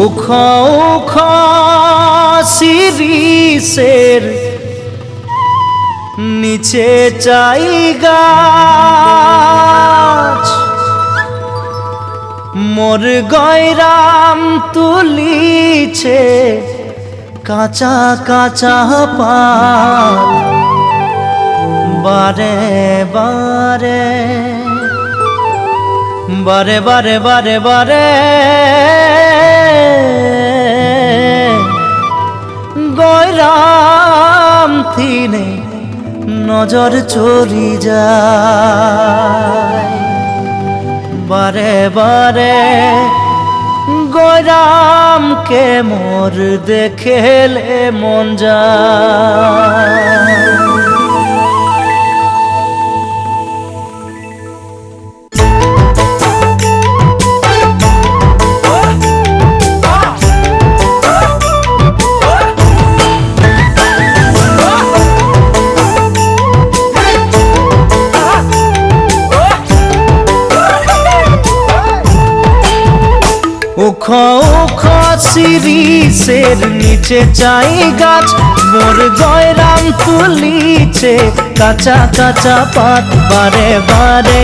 উখ উখ শিরিষের নিচে চাই গাছ মোর গয়রাম তুলিছে কাঁচা কাঁচা পাত বারে বারে বারে বারে বারে বারে। গয়রাম থিনে নজর চরি যায়। বারে বারে গয়রামকে মোর দেখেলে মন যায়। উখ শিরিষের নিচে চাই গাছ, মোর গয়রাম তুলিছে কাঁচা কাঁচা পাত বারে বারে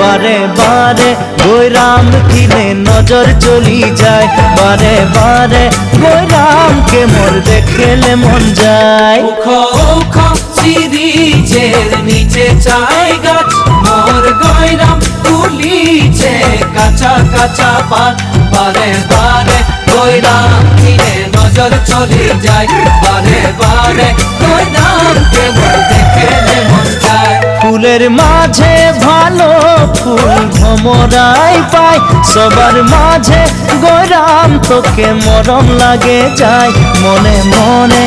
বারে বারে গৈরাম কিনে নজর চলি যায়, বারে বারে গৈরামকে মোর দেখেলে মন যায়। উখ উখ সিরিজের নিচে চাই গাছ, মোর গয়রাম তুলিছে কাঁচা কাঁচা পাত বারে বারে গয়রাম কিনে নজর চলে যায়। বারে বারে গয়রাম কেবল দেখে মন যায় ফুলের মাঝে ভালো ফুল ভমরাই পায়। সবার মাঝে গৈরাম তোকে মরম লাগে যায়। মনে মনে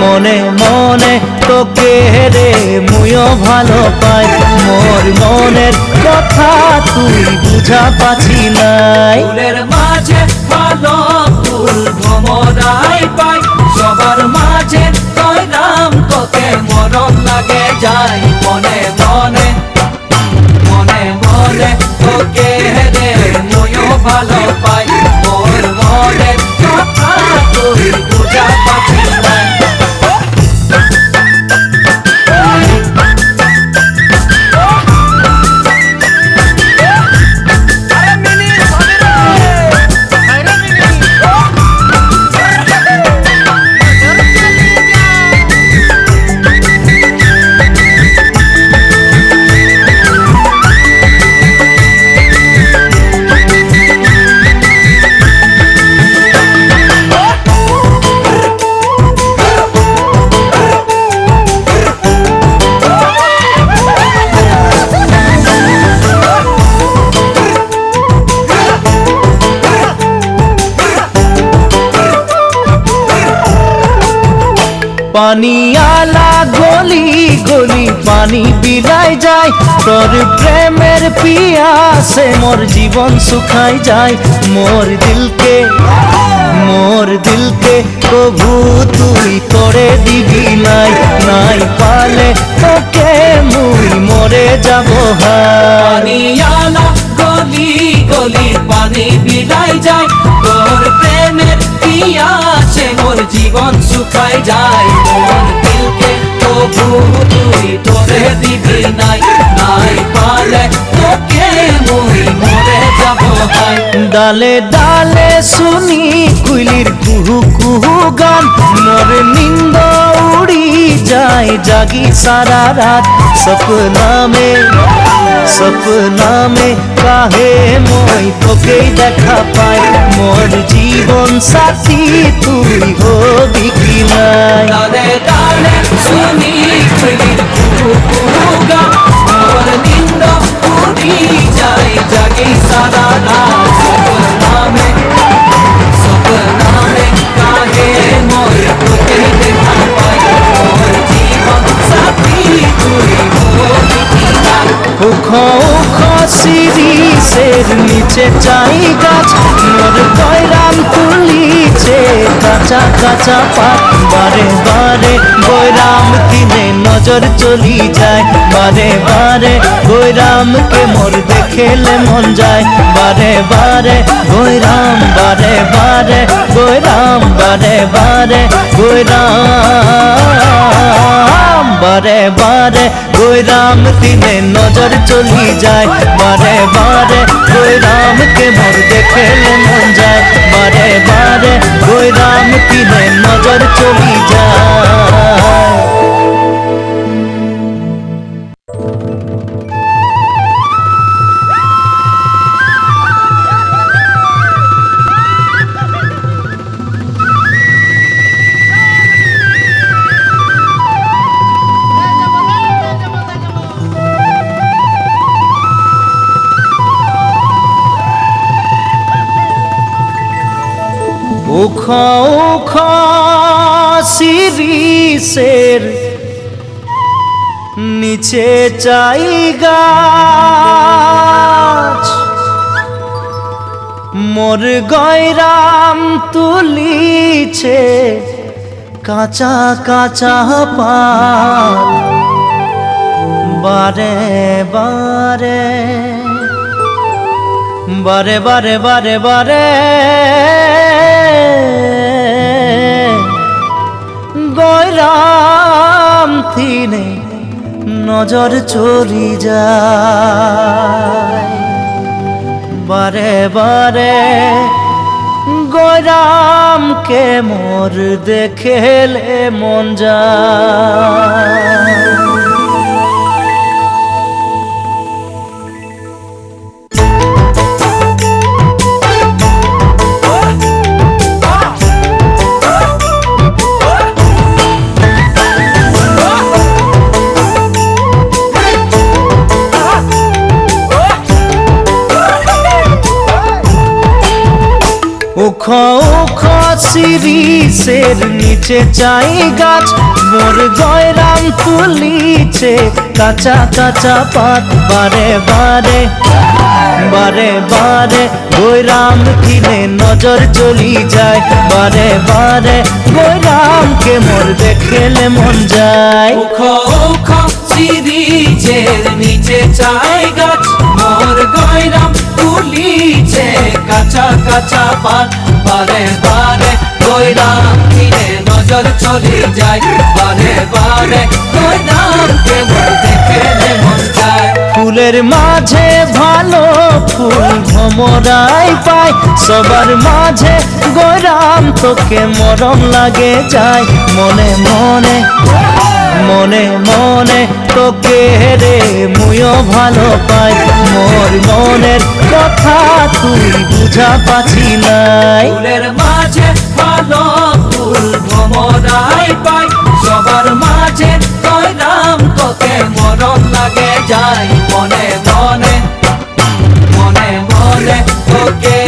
মনে মনে তোকে রে, মুইও ভালো পাই। মোর মনের কথা তুই বুঝা পাছি নাই। ফুলের মাঝে ভালো ফুল ভমরাই পাই। সবার মাঝে গয়রাম তোকে মরম লাগে যায় মনে মনে। মনে মনে তোকে রে ময়ও ভালো পাই। পানি আলা গলি গলি, পানি বিলাই যায়। তোর প্রেমের পিয়াসে মোর জীবন শুকাই যায়। মোর দিলকে মোর দিলকে প্রভু তুই করে দিবি নাই। নাই পালে তোকে মুই মরে যাব হাই পানিয়ালা গলি গলি, পানি বিলাই যায়। তোর প্রেমের পিয়াসে মোর জীবন শুকায় যায় মোর দিলকে তবু তুই তোরে দিবি নাই নাই পালে তোকে মুই মরে যাব হাই ডালে ডালে শুনি কুইলির কুহু কুহু গান মোর নিন্দ উড়ি যায় জাগি সারা রাত সপনা মে সপনা মে কাহে মই তোকে দেখা পাই মোর জীবন সাথী তুই হবি কি নাই? ডালে ডালে শুনি খুলির কুহু কুহু মোর নিন্দ উড়ি যায় জাগি সারা রাত সপনা মে সপনা মে কাহে মোর তোকে দেখা পাই। মোর জীবন সাথী তুই হবি কি নাই? উখ উখ শিরিষের নিচে চাই গাছ মোর গৈরাম তুলিছে, কাঁচা কাঁচা পাত বারে বারে গৈরাম কিনে নজর চলি যায়, বারে বারে গৈরামকে মোর দেখেলে মন যায়, বারে বারে গৈরাম বারে বারে গৈরাম বারে বারে গৈরাম বারে বারে গৈরাম দিনে নজর চলি যায় বারে বারে গৈরামকে মোর দেখেলে মন যায় বারে বারে গৈরাম দিনে নজর চলি যায় উখ শিরিষের নিচে চাই গাছ। মোর গয়রাম তুলিছে কাঁচা কাঁচা পাত বারে বারে বারে বারে বারে বারে। গয়রাম থিনে নজর চরি যায়। বারে বারে গয়রামকে মোর দেখেলে মন যায়। উখ উখ শিরিষের নিচে চাই গাছ, মোর গয়রাম তুলিছে কাঁচা কাঁচা পাত, বারে বারে বারে বারে গৈরাম কিনে নজর চলি যায়, বারে বারে গৈরামকে মোর দেখেলে মন যায়। উখ উখ সিরিজের নিচে চাই গাছ, মোর গয়রাম তুলিছে কাঁচা কাঁচা পাত বারে বারে গয়রাম কিনে নজর চলে যায়। বারে বারে গয়রামকে মোর দেখে মন যায় ফুলের মাঝে ভালো ফুল ভমরাই পাই সবার মাঝে গোরাম তোকে মরম লাগে যায়। মনে মনে মনে মনে তোকে রে, মুইও ভালো পাই। মোর মনের কথা তুই বুঝা পাছি নাই। ফুলের মাঝে ভালো ফুল ভ্রমরাই পাই। সবার মাঝে কয়রাম তোকে মরণ লাগে যাই। মনে মনে মনে মনে তোকে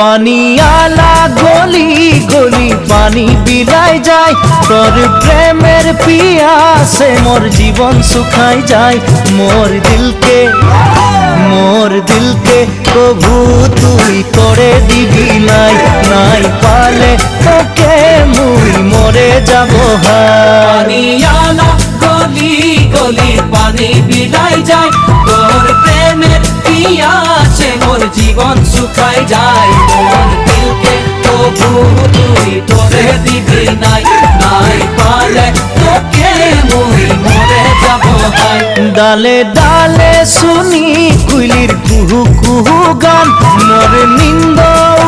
পানি আলা গলি গলি পানি বিলায় যায়। তোর প্রেমের পিয়াসে মোর জীবন শুকাই যায়। মোর দিলকে মোর দিলকে প্রভু তুই করে দিবি নাই। নাই পালে তোকে মুই মরে যাব হারি পানিয়ালা গলি গলি পানি বিলাই যায়। তোর প্রেমের পিয়াসে মোর জীবন শুকায় যায় মোর দিলকে তবু তুই তোরে দিবি নাই নাই পালে তোকে মুই মরে যাব ভাই ডালে ডালে শুনি কুইলির কুহু কুহু গান মোর নিন্দ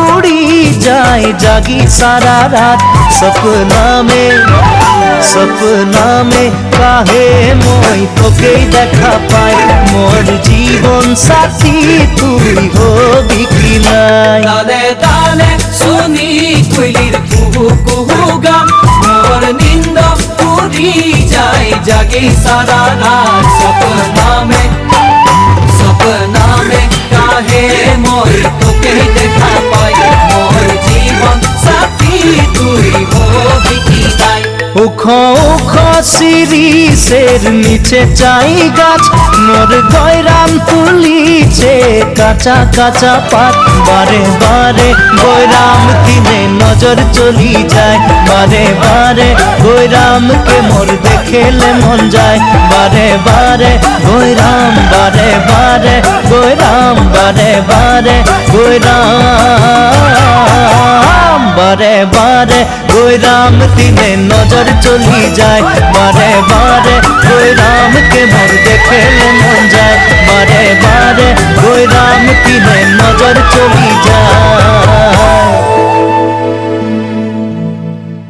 উড়ি যায় জাগি সারা রাত সপনা মে সপনা মে কাহে মই তোকেই দেখা পাই মোর জীবন সাথী, তুই হবি কি নাই? তালে তালে শুনি কুইলির কুহু কুহু গান। মোর নিন্দ পুরি যায় জাগে সারা রাত। সপনা মে সপনা মে কাহে মোর তোকে উখ উখ শিরিষের নিচে চাই গাছ। মোর গয়রাম তুলিছে কাঁচা কাঁচা পাত বারে বারে গয়রাম কিনে নজর চলি যায়। বারে বারে গয়রামকে মোর দেখেলে মন যায়। বারে বারে গয়রাম, বারে বারে গয়রাম, বারে বারে গয়রাম। বারে বারে গৈরাম তিনে নজর চলি যায় বারে বারে গৈরামকে মোর দেখেলে মন যায় বারে বারে গৈরাম তিনে নজর চলি যায়